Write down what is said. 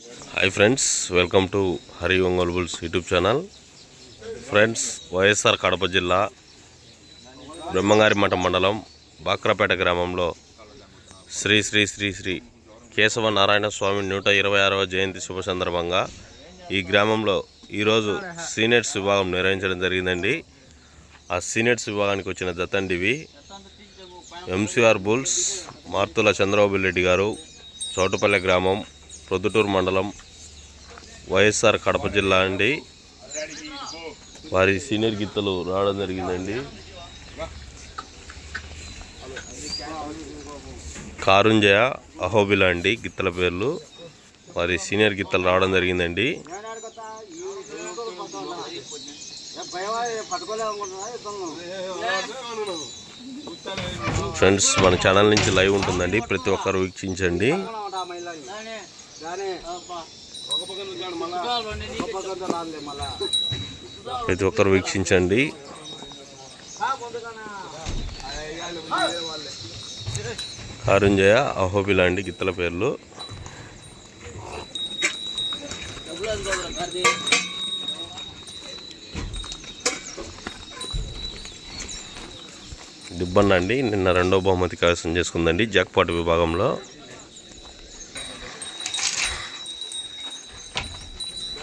Hi friends welcome to Hari Ongole bulls YouTube channel friends YSR Kadapa జిల్లా బ్రహ్మంగారి మఠం మండలం బాక్రాపేట గ్రామంలో శ్రీ శ్రీ శ్రీ శ్రీ కేశవ నారాయణ స్వామి నూట ఇరవై ఆరవ జయంతి శుభ సందర్భంగా ఈ గ్రామంలో ఈరోజు సీనియర్స్ విభాగం నిర్వహించడం జరిగిందండి. ఆ సీనియర్స్ విభాగానికి వచ్చిన జతండివి ఎంసీఆర్ బుల్స్ మార్తుల చంద్రబాబు రెడ్డి గారు చోటుపల్లె గ్రామం ప్రొద్దుటూరు మండలం వైఎస్ఆర్ కడప జిల్లా అండి. వారి సీనియర్ గీతలు రావడం జరిగిందండి. కారుంజయ అహోబిల అండి గిత్తల పేర్లు. వారి సీనియర్ గిత్తలు రావడం జరిగిందండి. ఫ్రెండ్స్ మన ఛానల్ నుంచి లైవ్ ఉంటుందండి. ప్రతి ఒక్కరు వీక్షించండి. ప్రతి ఒక్కరు వీక్షించండి. కారుంజయ అహోబిలాండి గిత్తల పేర్లు. దిబ్బన్న అండి నిన్న రెండో బహుమతి కైవసం చేసుకుందండి జాక్పాట్ విభాగంలో.